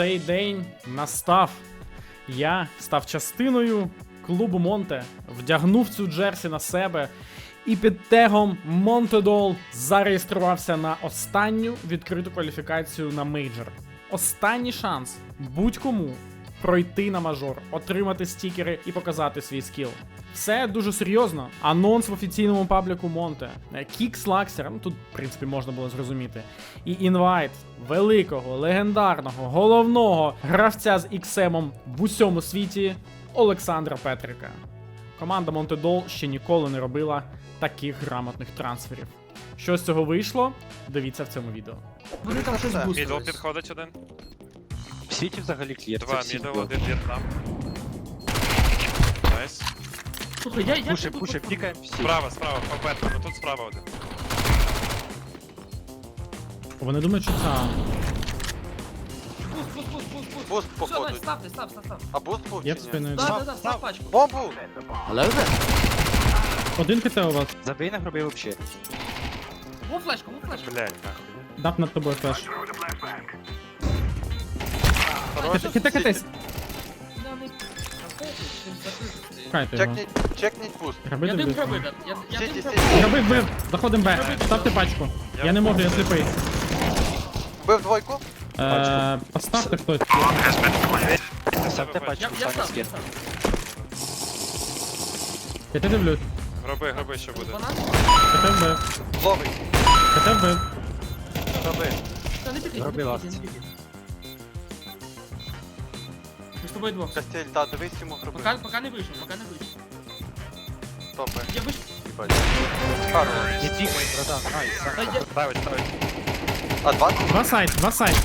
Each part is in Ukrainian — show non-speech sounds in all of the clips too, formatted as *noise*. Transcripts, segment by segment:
Цей день настав. Я став частиною клубу Монте, вдягнув цю джерсі на себе і під тегом Монтедол зареєструвався на останню відкриту кваліфікацію на мейджор. Останній шанс будь-кому пройти на мажор, отримати стікери і показати свій скіл. Все дуже серйозно. Анонс в офіційному пабліку Монте. Кік з лаксером, тут, в принципі, можна було зрозуміти. І інвайт великого, легендарного, головного гравця з іксемом в усьому світі Олександра Петрика. Команда Монтедол ще ніколи не робила таких грамотних трансферів. Що з цього вийшло? Дивіться в цьому відео. Вони там щось Мідл підходить один. В світі взагалі клієнт. Два це всі мідл, один В'єтнам. Найс. Слухай, я, я пуше, попробую. пікаємо всі. Справа, справа, по Бетмену, тут справа один. Вони думають, що це. Буст, буст, буст, буст, буст. Буст Все, походу. дай, ставте, став, став, став. А буст був Я чи б ні? спиною. Да, да, да, став. пачку. Бомбу! Один КТ у вас. Забий на гроби вообще. Во флешку, во флешку. Блядь, нахуй. Дав над тобою флеш. Хорош. Ките, китись. Да, не- Та похуй, ти закритий. Шукайте його. Чекніть, чекніть. Граби Я дим пробив, я, я, я Сіті, дим сіті. пробив. Граби вбив. Заходимо Б. Ставте пачку. Я не можу, я сліпий. Вбив двойку? Е, Поставте хтось. Ставте Я, пачку, я самі я скин. Я те дивлюсь. Гроби, гроби ще буде. Вона? КТ вбив. Ловий. КТ вбив. Роби. Та не ласт. пікай, не пікай. Ми з тобою двох. Кастель, та дивись йому гроби. Пока, пока не вийшов, пока не вийшов. Топи. Я вийшов. Їбать. Хорош. Не тікай, братан. Найс. Та я... Ставить, ставить. А, два? Два сайт, два сайт.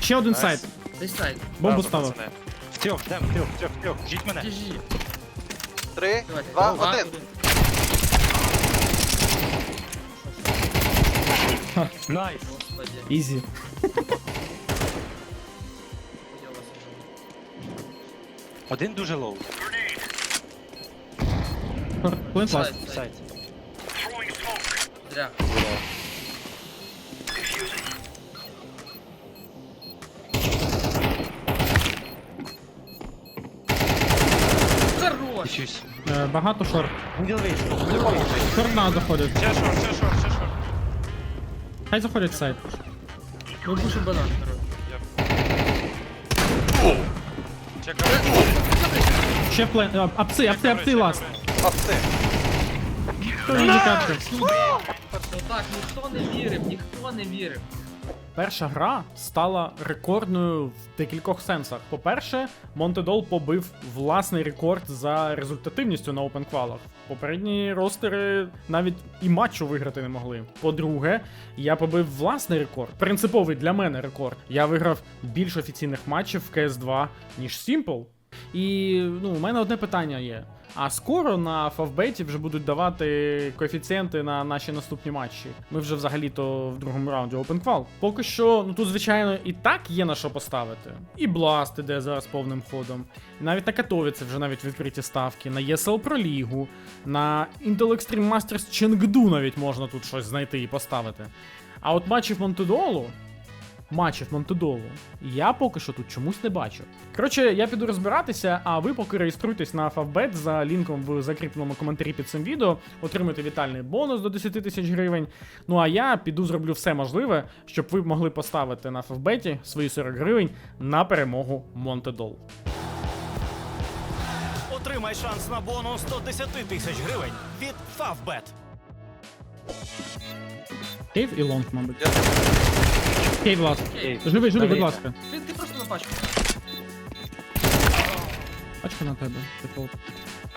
Ще один Найс. сайт. Десь сайт. Бомбу Базу, ставив. пацани. В трьох, йдем, в трьох, в трьох, в трьох. Жіть мене. Держи. Три, Давайте. два, один. Найс. Господи. Ізі. Один дуже лоу. Плинт ласт. Сайт, сайт. Сайт. Хорош! Е, Багато шорт. Мідл вийшов. Шорт на заходить. Ще шорт, ще шорт, ще шорт. Хай заходять в сайт. Ми пушим банан. Чекай. Ще плен. е, Апси, апси, апси ласт. Апси. Хто? Так, ніхто не вірив, ніхто не вірив. Перша гра стала рекордною в декількох сенсах. По-перше, Монтедол побив власний рекорд за результативністю на опенквалах. Попередні ростери навіть і матчу виграти не могли. По-друге, я побив власний рекорд, принциповий для мене рекорд. Я виграв більше офіційних матчів в CS2, ніж Simple. І ну, у мене одне питання є. А скоро на Фавбеті вже будуть давати коефіцієнти на наші наступні матчі. Ми вже взагалі-то в другому раунді OpenQual. Поки що, ну тут, звичайно, і так є на що поставити. І Blast іде зараз повним ходом. Навіть на Катовіці вже навіть відкриті ставки, на ESL Pro Лігу, на Intel Extreme Masters Chengdu навіть можна тут щось знайти і поставити. А от матчів Монтедолу, матчів Монтедолу, я поки що тут чомусь не бачу. Коротше, я піду розбиратися, а ви поки реєструйтесь на Favbet за лінком в закріпленому коментарі під цим відео, отримуйте вітальний бонус до 10 тисяч гривень. Ну а я піду зроблю все можливе, щоб ви могли поставити на Favbet свої 40 гривень на перемогу Монтедол. Отримай шанс на бонус 110 тисяч гривень від Favbet. Кейв і лонг, мабуть. Я Кейв ласт. Окей. Живий, живий, будь ласка. Ти, ти просто на пачку. Пачка на тебе. Дефолт.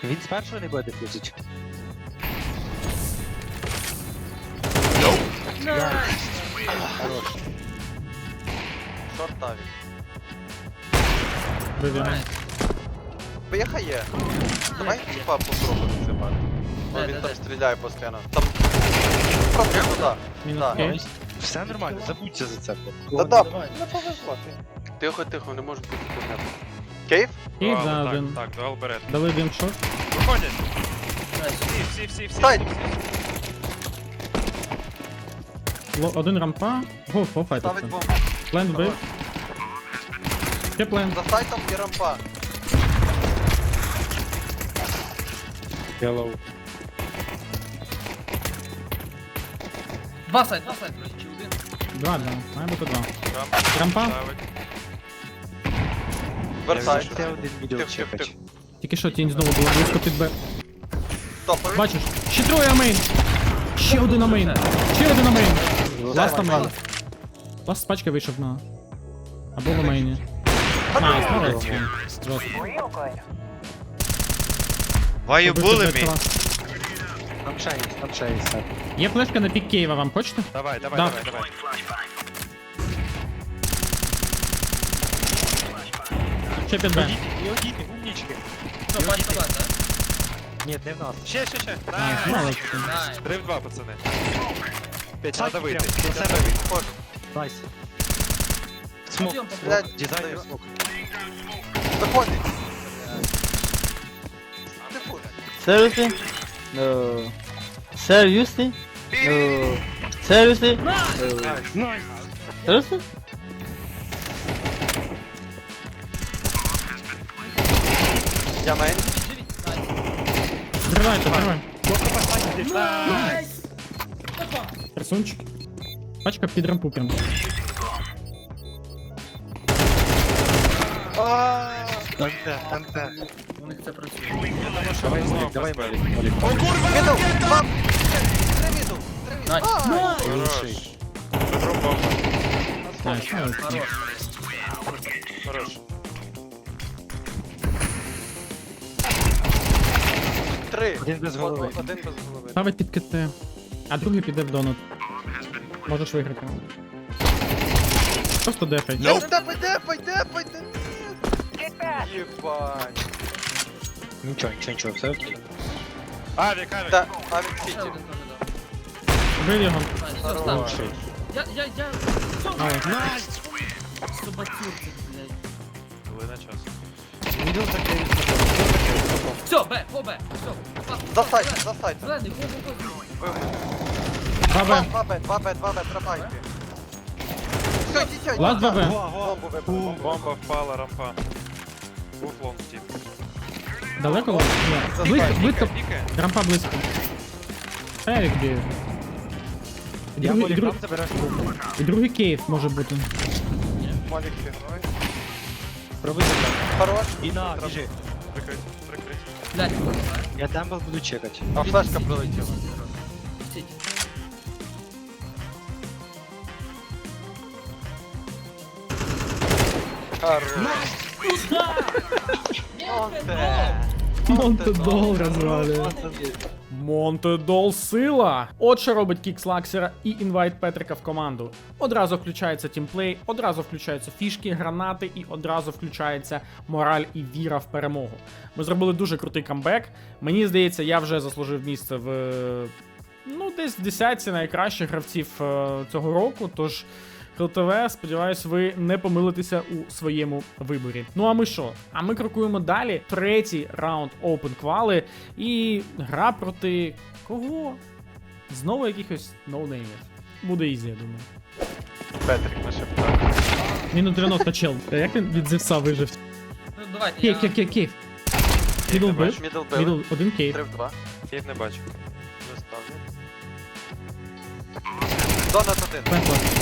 Він з першого не буде дефузить. Хорош. шорт таві. Вивімо. Поїхає. Давай типа попробуємо це бати. Де, він де, там де? стріляє постійно. Там. Просто туди. Мінус Так. кейв. Все нормально, забудьте за це. Та да, Давай. не повезло. Тихо, тихо, не може бути турнет. Кейв? Кейв Дуал, за один. Так, дуал берет. Дали один шот. Виходять. Найс. Всі, всі, всі, всі. Встань! Ло- Один рампа. Го. Ставить бомбу. Плент вбив. Теплен. За сайтом є рампа. Yellow. Два сайт, два сайт, коротше, чи один. Два, да. Має бути два. Рампа. Версайт. Це один відео Тих, тих, чекач. тих. Тільки що тінь знову була близько під Б. Топовий. Бачиш? Ще троє мейн! Ще один на мейн! Ще один на мейн! Ласт на мейн. Ласт з пачки вийшов на. Або на мейні. Молодець. Жорстко. Why you Побити bully me? Там ще є, там ще є. сет. Є флешка на пік Києва, вам хочете? Давай, давай, Да. давай, давай. Ще під Б. І одіти, умнічки. Що, бачите вас, так? Ні, не в нас. Ще, ще, ще. Найс, Найс. молодці. Найс. Три в два, пацани. П'ять, Сайт надо вийти. прям, до Надо себе. вийти. Хож. Найс. Смок. Пойдем, Блядь, Дизайнер даю. смок. Заходить. Ти фу. Seriously? No. Seriously? No. Seriously? No. Nice. Seriously? Я мейн. Взрываем, взрываем. Найс! Персончик. Пачка пидром пупером. Танте, танте. Них це працює. Давай, Молік, давай, Молік, Молік. Мідл. Два. Три мідл. Три мідл. Найс. Ай. Бомба. Хорош. Хорош. Три. Один без голови. Один без голови. Ставить під КТ. А другий піде в донат. Можеш виграти. Просто дефай. Депай, депай, депай, депай. Єбать. Нічого, нічого, нічого, все окей. Авік, авік. Та, авік Ще сіті. один теж дав. Бив його. Найс, все, став. Хороший. Я, я, я... Молодець. Собацюрчик, блядь. Коли на час. Відео закрив. Все, Б, по Б. Все. пас, За пас, сайт, зелений. за сайт. Зелений, го, го, го. Бабе. Два Б, два Б, два Б, тримайте. Все, дітя. Ласт бабе. Бомбу вибив. Бомба впала, рампа. Був лонг тіп. Далеко? Ні. Близько, близько. Пікає. Рампа близько. Ерік б'є. І Я другий, і, Молік, друг, там забереш бомбу. і другий кейв може бути. Малік фігновий. Роби забрати. Хорош. І на, біжи. Прикрить, прикрить. Блядь, Я темпл буду чекати. А флешка прилетіла. Сіть. Хорош. Монте. Монтедол розвалює. Монтедол сила! От що робить Кікс Лаксера і інвайт Петрика в команду. Одразу включається тімплей, одразу включаються фішки, гранати і одразу включається мораль і віра в перемогу. Ми зробили дуже крутий камбек. Мені здається, я вже заслужив місце в ну, десь в десятці найкращих гравців е, цього року. Тож ХЛТВ, сподіваюсь, ви не помилитеся у своєму виборі. Ну а ми що? А ми крокуємо далі. Третій раунд Open Quali і гра проти кого? Знову якихось ноунеймів. Буде ізі, я думаю. Петрик нашептав. Мінус 90 чел. Як він від Зевса вижив? Ну, давайте, Кейв, я... кейв, кейв, кейв. Мідл бив. Мідл били. Мідл, один кейв. Три в два. Кейв не бачу. Вже. Донат один. Петло.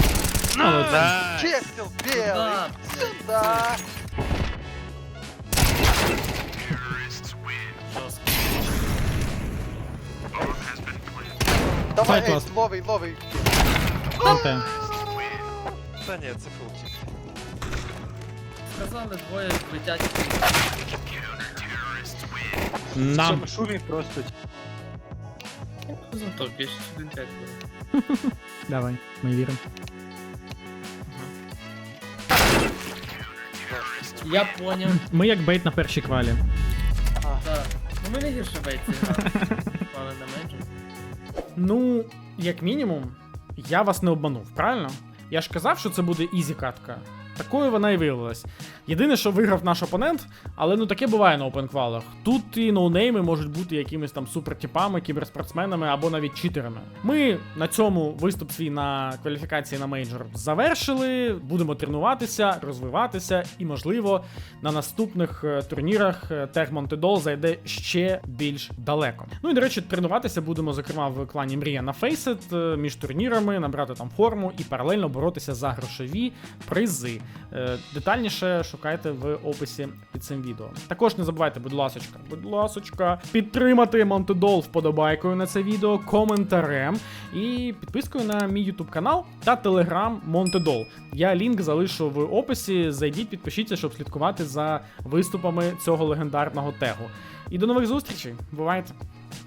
Молодці. Честил белый. Да, Сюда. Давай, Файт эй, ласт. ловий, ловий. Анте. Та ні, це фултіп. сказали, двоє летять. Нам. В шумі просто. Зато більше 1-5 *laughs* Давай, ми віримо. Я поняв. Ми як бейт на першій квалі. Так. Ну ми не гірше бейт грали. Пали на менше. Ну, як мінімум, я вас не обманув, правильно? Я ж казав, що це буде ізі катка. Такою вона і виявилась. Єдине, що виграв наш опонент, але ну таке буває на опенквалах. Тут і ноунейми можуть бути якимись там супертіпами, кіберспортсменами або навіть читерами. Ми на цьому виступ свій на кваліфікації на мейджор завершили. Будемо тренуватися, розвиватися, і можливо на наступних е, турнірах Тег Монтедол зайде ще більш далеко. Ну і до речі, тренуватися будемо зокрема в клані Мрія на е, між турнірами, набрати там форму і паралельно боротися за грошові призи. Е, Детальніше шукайте в описі під цим відео. Також не забувайте, будь ласочка, будь ласочка, підтримати Монтедол вподобайкою на це відео, коментарем і підпискою на мій YouTube канал та телеграм Монтедол. Я лінк залишу в описі. Зайдіть, підпишіться, щоб слідкувати за виступами цього легендарного тегу. І до нових зустрічей. Бувайте!